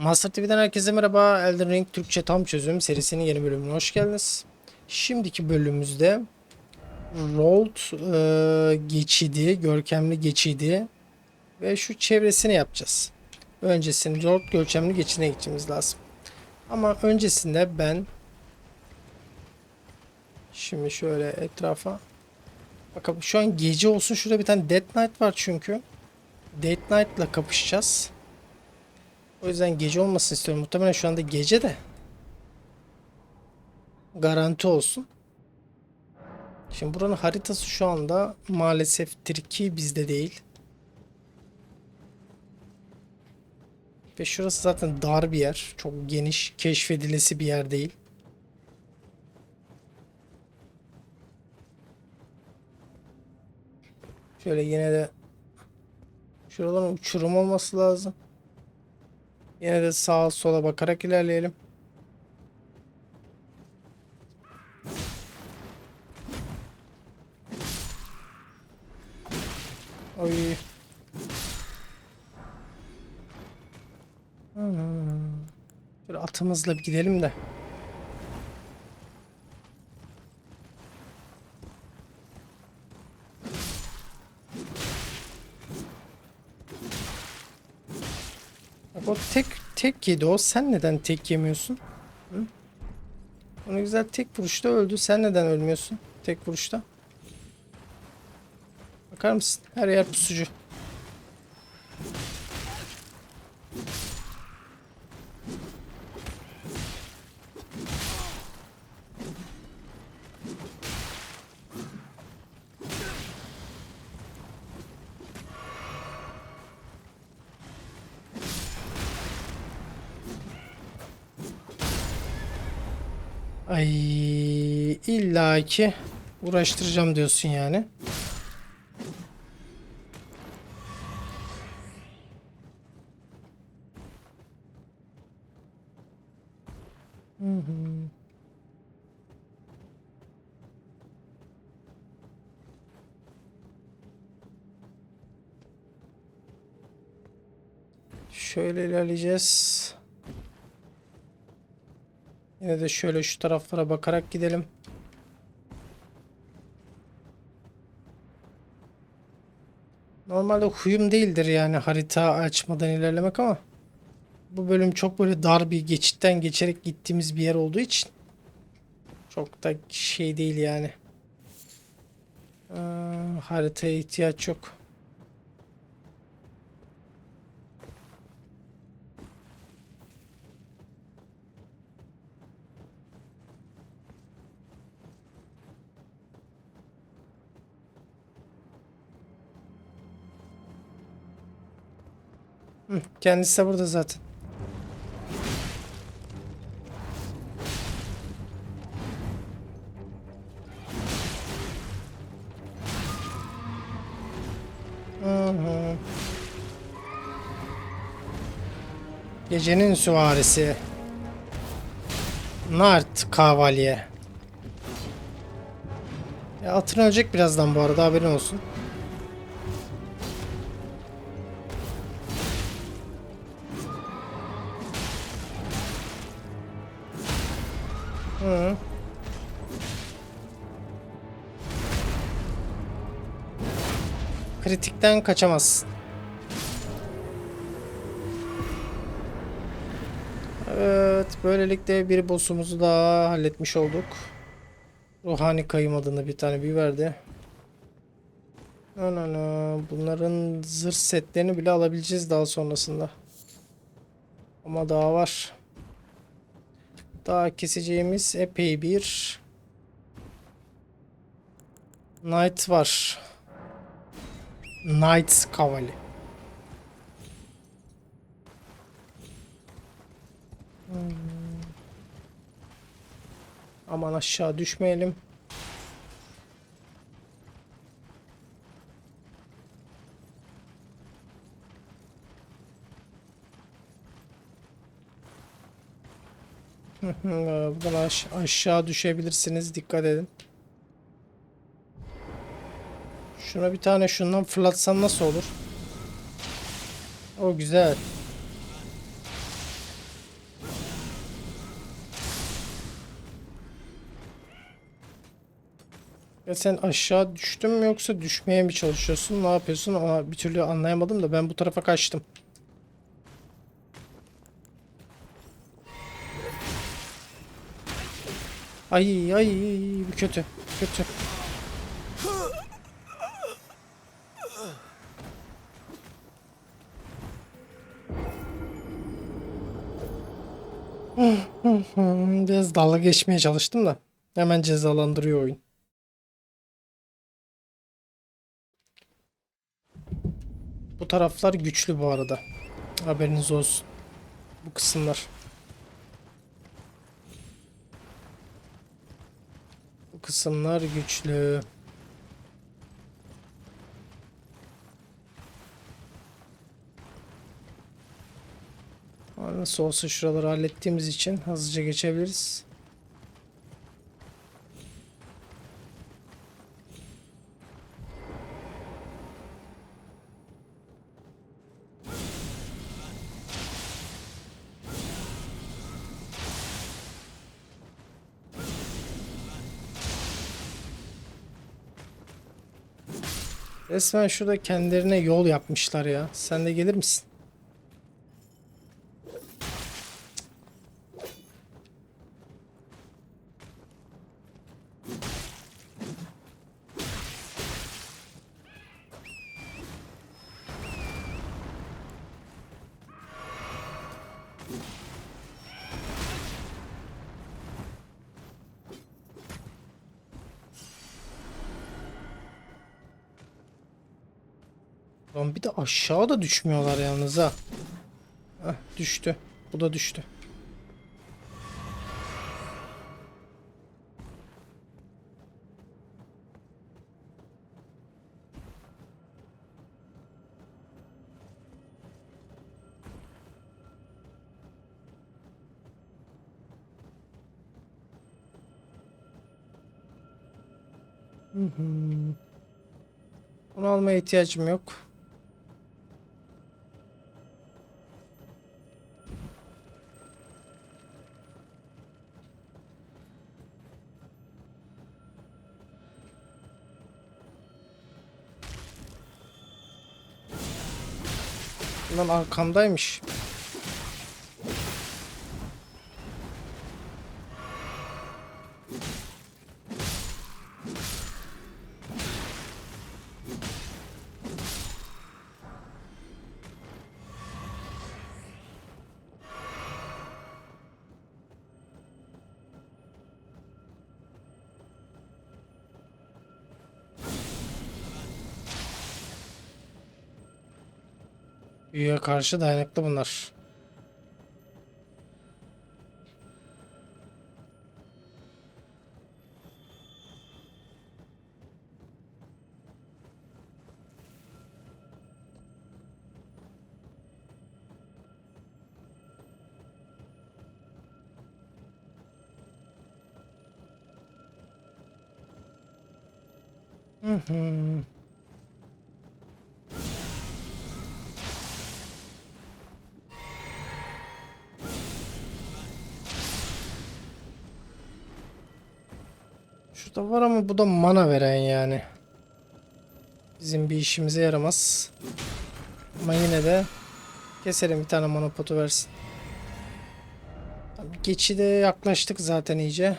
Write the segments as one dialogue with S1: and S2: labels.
S1: Master TV'den herkese merhaba. Elden Ring Türkçe tam çözüm serisinin yeni bölümüne hoş geldiniz. Şimdiki bölümümüzde Rold e, geçidi, görkemli geçidi ve şu çevresini yapacağız. Öncesinde Rold görkemli geçidine gitmemiz lazım. Ama öncesinde ben şimdi şöyle etrafa bakalım şu an gece olsun şurada bir tane Dead Knight var çünkü. Dead Knight'la kapışacağız. O yüzden gece olmasını istiyorum. Muhtemelen şu anda gece de. Garanti olsun. Şimdi buranın haritası şu anda maalesef Tirki bizde değil. Ve şurası zaten dar bir yer. Çok geniş, keşfedilesi bir yer değil. Şöyle yine de şuraların uçurum olması lazım. Yine de sağa sola bakarak ilerleyelim. Oy. Hmm. Şöyle atımızla bir gidelim de. Bak o tek yedi o. Sen neden tek yemiyorsun? Hı? Onu güzel tek vuruşta öldü. Sen neden ölmüyorsun? Tek vuruşta. Bakar mısın? Her yer pusucu. A2 uğraştıracağım diyorsun yani. Şöyle ilerleyeceğiz. Yine de şöyle şu taraflara bakarak gidelim. Normalde huyum değildir yani harita açmadan ilerlemek ama bu bölüm çok böyle dar bir geçitten geçerek gittiğimiz bir yer olduğu için çok da şey değil yani. Ee, haritaya ihtiyaç yok. Kendisi de burada zaten. Gecenin süvarisi. Nart Kavalye. Ya atın ölecek birazdan bu arada haberin olsun. Kritikten kaçamazsın. Evet, böylelikle bir boss'umuzu daha halletmiş olduk. Ruhani kayım adında bir tane bir verdi. Ana bunların zırh setlerini bile alabileceğiz daha sonrasında. Ama daha var. Daha keseceğimiz epey bir Knight var. Knights Kavali. Hmm. Aman aşağı düşmeyelim. Buradan aş- aşağı düşebilirsiniz. Dikkat edin. Şuna bir tane şundan fırlatsam nasıl olur? O güzel. Ya sen aşağı düştün mü yoksa düşmeye mi çalışıyorsun? Ne yapıyorsun? Aa, bir türlü anlayamadım da ben bu tarafa kaçtım. Ay ay bu kötü. Kötü. Biraz dalga geçmeye çalıştım da hemen cezalandırıyor oyun. Bu taraflar güçlü bu arada. Haberiniz olsun. Bu kısımlar. Bu kısımlar güçlü. Nasıl olsa şuraları hallettiğimiz için hızlıca geçebiliriz. Resmen şurada kendilerine yol yapmışlar ya. Sen de gelir misin? Lan bir de aşağı da düşmüyorlar yalnız ha. Heh, düştü. Bu da düştü. İhtiyacım yok. Lan arkamdaymış. Büyüye karşı dayanıklı bunlar. Hı hı. Şurada var ama bu da mana veren yani. Bizim bir işimize yaramaz. Ama yine de keselim bir tane mana potu versin. Geçide yaklaştık zaten iyice.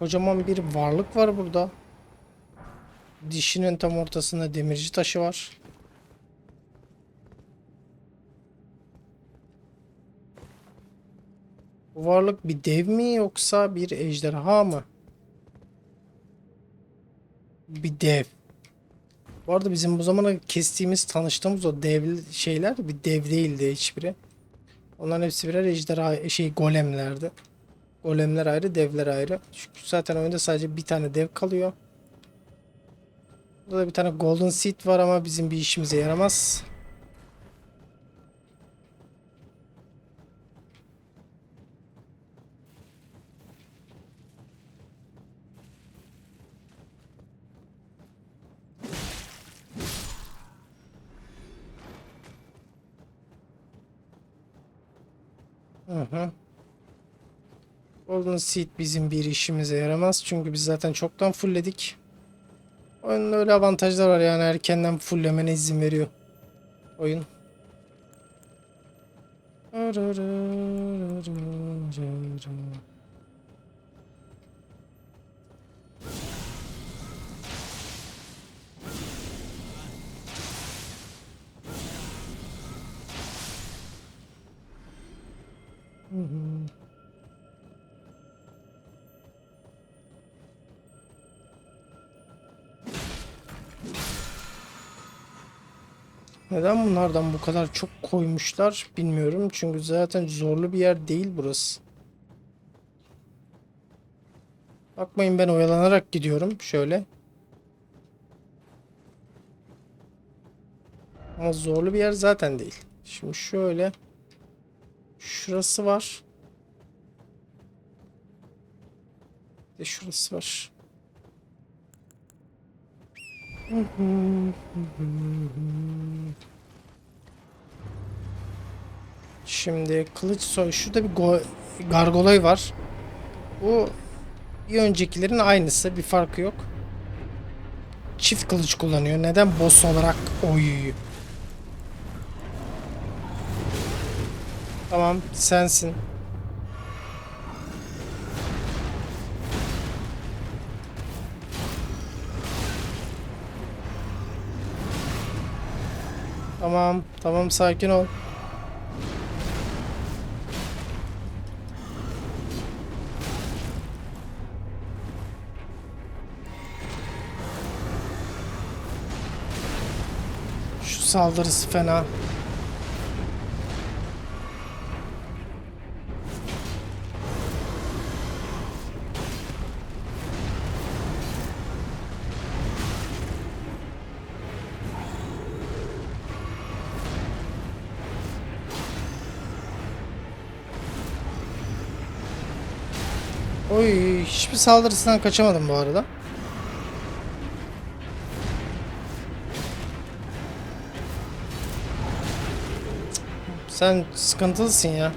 S1: Kocaman bir varlık var burada. Dişinin tam ortasında demirci taşı var. Bu varlık bir dev mi yoksa bir ejderha mı? Bir dev. Bu arada bizim bu zamana kestiğimiz, tanıştığımız o dev şeyler bir dev değildi hiçbiri. Onların hepsi birer ejderha şey golemlerdi. Golemler ayrı, devler ayrı. Çünkü zaten oyunda sadece bir tane dev kalıyor. Burada bir tane Golden Seed var ama bizim bir işimize yaramaz. Uh-huh. Golden Seed bizim bir işimize yaramaz. Çünkü biz zaten çoktan fullledik. Oyunun öyle avantajlar var yani erkenden fulllemene izin veriyor. Oyun. Neden bunlardan bu kadar çok koymuşlar bilmiyorum. Çünkü zaten zorlu bir yer değil burası. Bakmayın ben oyalanarak gidiyorum. Şöyle. Ama zorlu bir yer zaten değil. Şimdi şöyle. Şurası var. Bir de şurası var. Şimdi kılıç soy. Şurada bir go- gargolay var. Bu bir öncekilerin aynısı. Bir farkı yok. Çift kılıç kullanıyor. Neden boss olarak oy? Tamam sensin. Tamam, tamam sakin ol. Şu saldırısı fena. Oy, hiçbir saldırısından kaçamadım bu arada. Sen sıkıntılısın ya.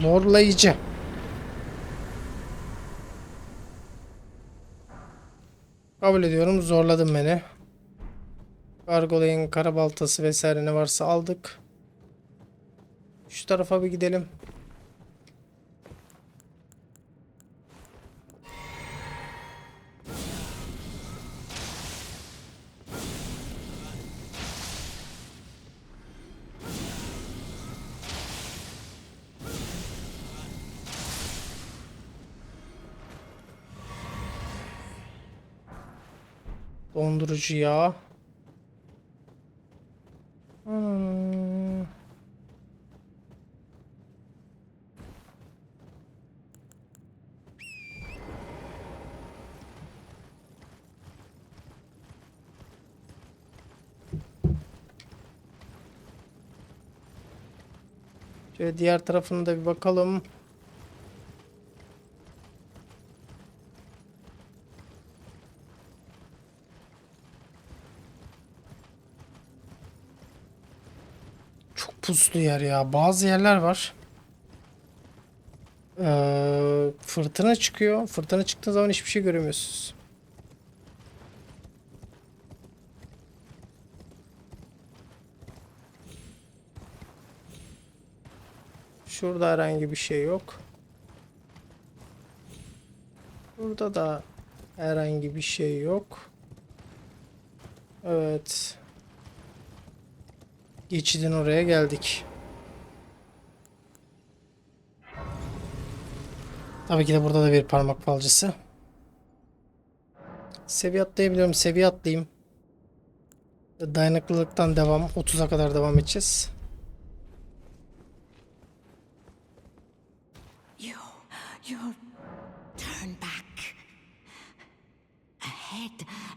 S1: Zorlayıcı. Kabul ediyorum zorladın beni. Gargoyle'in karabaltası vesaire ne varsa aldık. Şu tarafa bir gidelim. Dondurucu yağ. Hmm. Şöyle diğer tarafına da bir bakalım. Çok puslu yer ya. Bazı yerler var. Ee, fırtına çıkıyor. Fırtına çıktığı zaman hiçbir şey göremiyorsunuz. Şurada herhangi bir şey yok. Burada da herhangi bir şey yok. Evet. Geçidin oraya geldik. Tabii ki de burada da bir parmak falcısı. Seviye atlayabiliyorum. Seviye atlayayım. Dayanıklılıktan devam. 30'a kadar devam edeceğiz.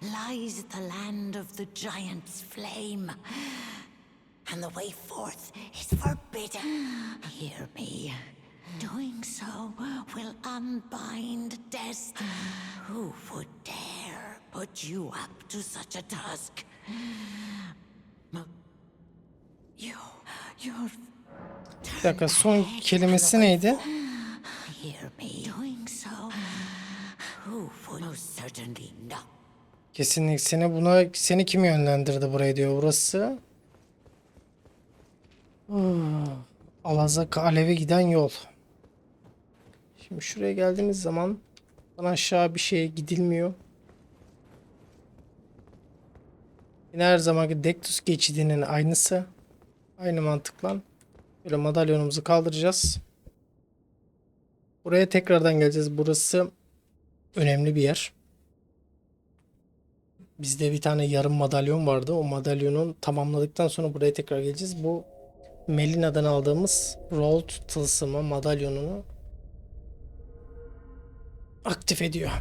S2: Lies the land of the giant's flame, and the way forth is forbidden. Hear me. Doing so will unbind destiny. Who would dare put you up to such a task? You, you're
S1: Bir dakika son kelimesi neydi?
S2: Hear me. Doing so, who would most certainly not.
S1: Kesinlikle seni buna seni kim yönlendirdi buraya diyor burası. Hmm, Alazak aleve giden yol. Şimdi şuraya geldiğimiz zaman buradan aşağı bir şeye gidilmiyor. Yine her zamanki Dektus geçidinin aynısı. Aynı mantıkla. Böyle madalyonumuzu kaldıracağız. Buraya tekrardan geleceğiz. Burası önemli bir yer. Bizde bir tane yarım madalyon vardı. O madalyonu tamamladıktan sonra buraya tekrar geleceğiz. Bu Melina'dan aldığımız Rolled tılsımı madalyonunu aktif ediyor.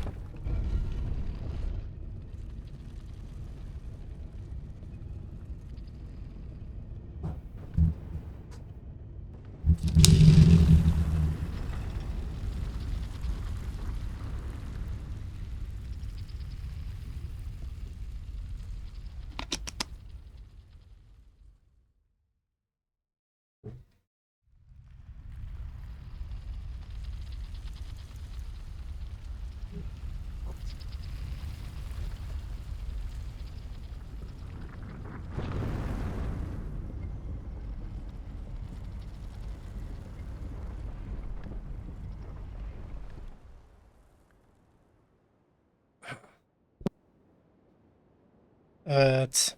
S1: Evet.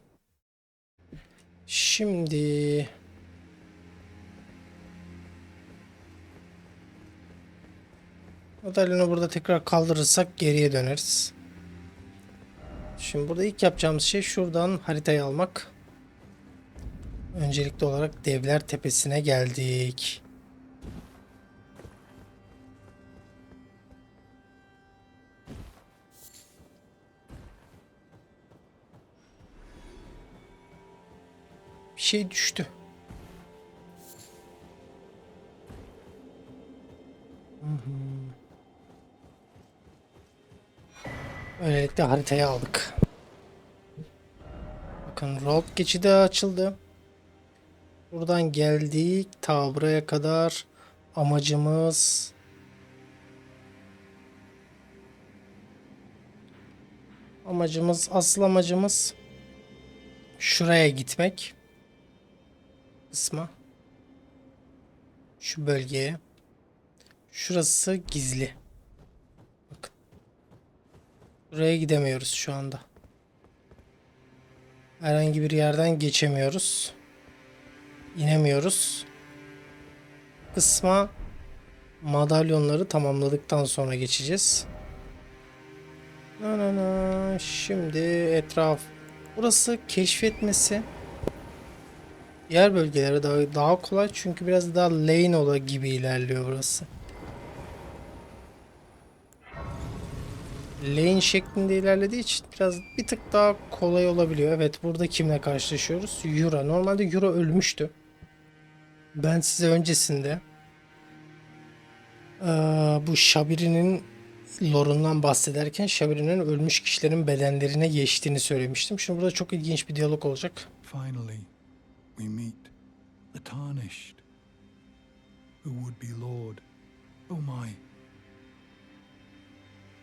S1: Şimdi madalyonu burada tekrar kaldırırsak geriye döneriz. Şimdi burada ilk yapacağımız şey şuradan haritayı almak. Öncelikli olarak Devler Tepesi'ne geldik. Şey düştü. Böylelikle haritayı aldık. Bakın road geçidi açıldı. Buradan geldik ta buraya kadar amacımız amacımız asıl amacımız şuraya gitmek kısma şu bölgeye. Şurası gizli. Bakın. Buraya gidemiyoruz şu anda. Herhangi bir yerden geçemiyoruz. İnemiyoruz. Kısma madalyonları tamamladıktan sonra geçeceğiz. Na na na. şimdi etraf. Burası keşfetmesi Diğer bölgelere daha, daha kolay çünkü biraz daha lane ola gibi ilerliyor burası. Lane şeklinde ilerlediği için biraz bir tık daha kolay olabiliyor. Evet burada kimle karşılaşıyoruz? Yura. Normalde Yura ölmüştü. Ben size öncesinde bu Shabiri'nin lorundan bahsederken Shabiri'nin ölmüş kişilerin bedenlerine geçtiğini söylemiştim. Şimdi burada çok ilginç bir diyalog olacak.
S3: Finally, we meet the tarnished. Who would be Lord? Oh my.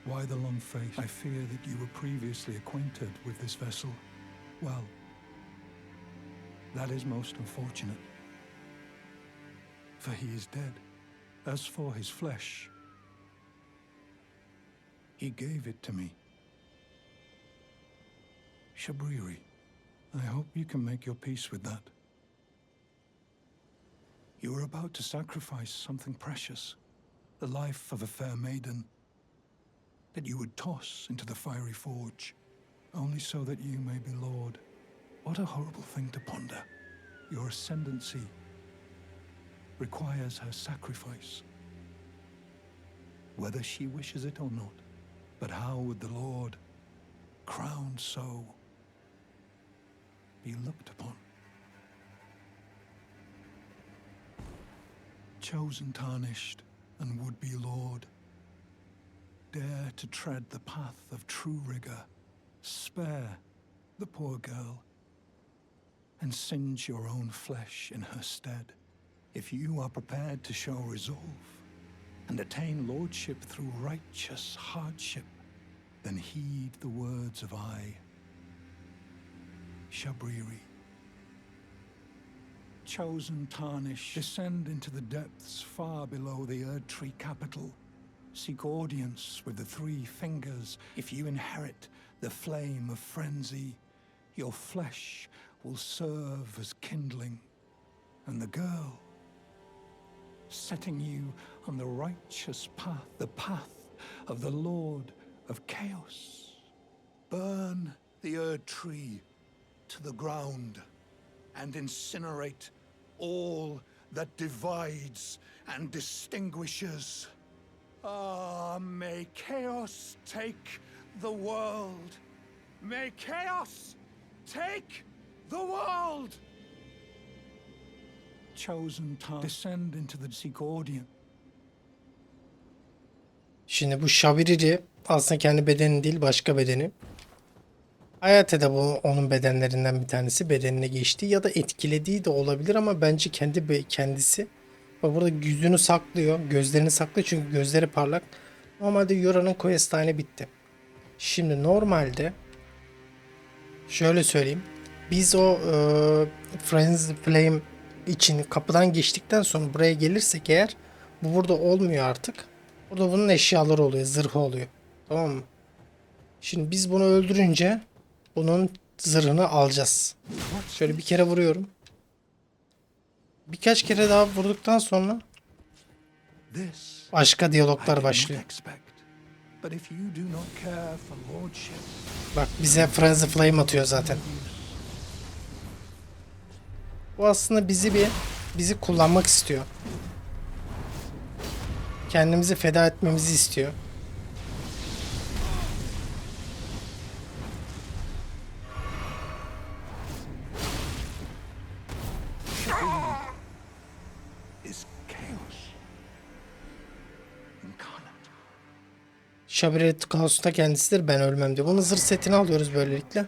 S3: Why the long face? I fear that you were previously acquainted with this vessel. Well, that is most unfortunate. For he is dead. As for his flesh, he gave it to me. Shabriri. I hope you can make your peace with that. You were about to sacrifice something precious, the life of a fair maiden, that you would toss into the fiery forge, only so that you may be Lord. What a horrible thing to ponder. Your ascendancy requires her sacrifice, whether she wishes it or not. But how would the Lord, crowned so, be looked upon? Chosen, tarnished, and would be Lord, dare to tread the path of true rigor, spare the poor girl, and singe your own flesh in her stead. If you are prepared to show resolve and attain lordship through righteous hardship, then heed the words of I, Shabriri. Chosen tarnish, descend into the depths far below the Erd Tree capital. Seek audience with the three fingers. If you inherit the flame of frenzy, your flesh will serve as kindling. And the girl, setting you on the righteous path, the path of the Lord of Chaos. Burn the Erd Tree to the ground and incinerate all that divides and distinguishes. Ah, may chaos take the world. May chaos take the world. Chosen to descend into the audience.
S1: Şimdi bu Şaviriri aslında kendi bedeni değil başka bedeni. Hayate de bu onun bedenlerinden bir tanesi bedenine geçti ya da etkilediği de olabilir ama bence kendi kendisi. Burada yüzünü saklıyor, gözlerini saklıyor çünkü gözleri parlak. Normalde Yora'nın quest line'ı bitti. Şimdi normalde şöyle söyleyeyim. Biz o e, Friends Flame için kapıdan geçtikten sonra buraya gelirsek eğer bu burada olmuyor artık. Burada bunun eşyaları oluyor, zırhı oluyor. Tamam mı? Şimdi biz bunu öldürünce bunun zırhını alacağız. Şöyle bir kere vuruyorum. Birkaç kere daha vurduktan sonra başka diyaloglar başlıyor. Bak bize Frenzy Flame atıyor zaten. Bu aslında bizi bir bizi kullanmak istiyor. Kendimizi feda etmemizi istiyor. Şabiret Kaos'ta kendisidir ben ölmem diyor. Bunun zırh setini alıyoruz böylelikle.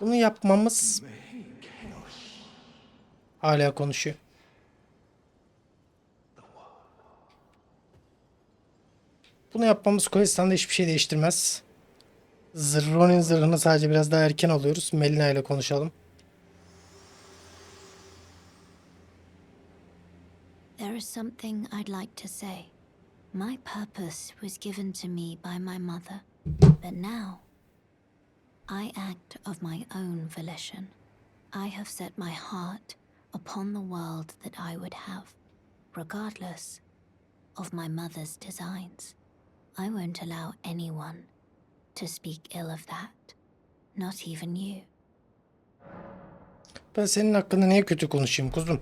S1: Bunu yapmamız hala konuşuyor. Bunu yapmamız Kohistan'da hiçbir şey değiştirmez. Zırronin zırhını sadece biraz daha erken alıyoruz. Melina ile konuşalım.
S4: There is something I'd like to say. My purpose was given to me by my mother, but now I act of my own volition. I have set my heart upon the world that I would have, regardless of my mother's designs. I won't allow anyone to speak ill of that, not even you.
S1: Ben senin hakkında niye kötü konuşayım kuzum?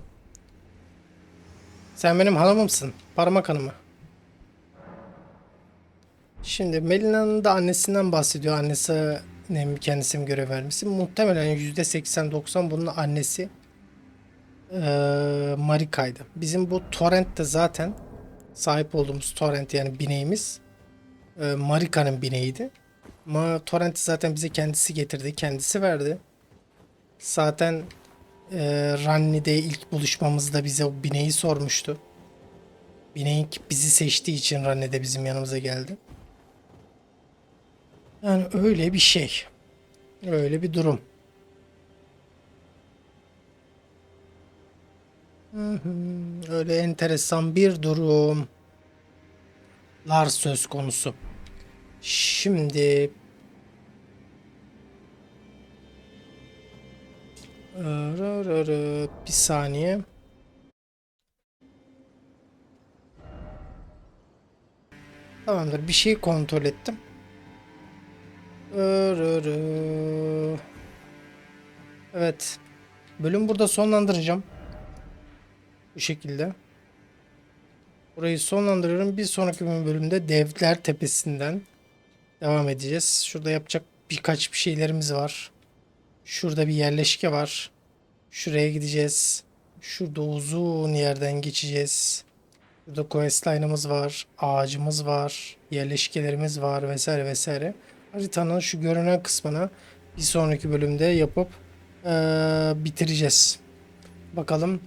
S1: Sen benim hanımımsın. Parmak hanımı. Şimdi Melina'nın da annesinden bahsediyor. Annesi ne kendisi mi görev vermesi. Muhtemelen %80-90 bunun annesi eee Marika'ydı. Bizim bu torrent de zaten sahip olduğumuz torrent yani bineğimiz eee, Marika'nın bineğiydi. Ama torrenti zaten bize kendisi getirdi. Kendisi verdi. Zaten e, Ranni'de ilk buluşmamızda bize o bineği sormuştu. Bineğin bizi seçtiği için Ranni'de bizim yanımıza geldi. Yani öyle bir şey. Öyle bir durum. Öyle enteresan bir durum. Lar söz konusu. Şimdi bir saniye. Tamamdır. Bir şeyi kontrol ettim. Evet. Bölüm burada sonlandıracağım. Bu şekilde. Burayı sonlandırıyorum. Bir sonraki bölümde Devler Tepesi'nden devam edeceğiz. Şurada yapacak birkaç bir şeylerimiz var. Şurada bir yerleşke var. Şuraya gideceğiz. Şurada uzun yerden geçeceğiz. Burada questline'ımız var. Ağacımız var. Yerleşkelerimiz var vesaire vesaire. Haritanın şu görünen kısmını bir sonraki bölümde yapıp eee, bitireceğiz. Bakalım.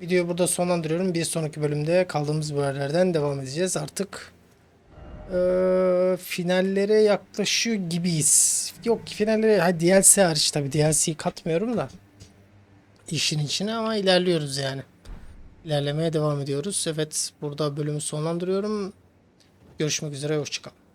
S1: Videoyu burada sonlandırıyorum. Bir sonraki bölümde kaldığımız yerlerden devam edeceğiz. Artık eee, finallere yaklaşıyor gibiyiz. Yok finallere ha, DLC hariç tabi DLC'yi katmıyorum da işin içine ama ilerliyoruz yani. İlerlemeye devam ediyoruz. Evet burada bölümü sonlandırıyorum. Görüşmek üzere. Hoşçakalın.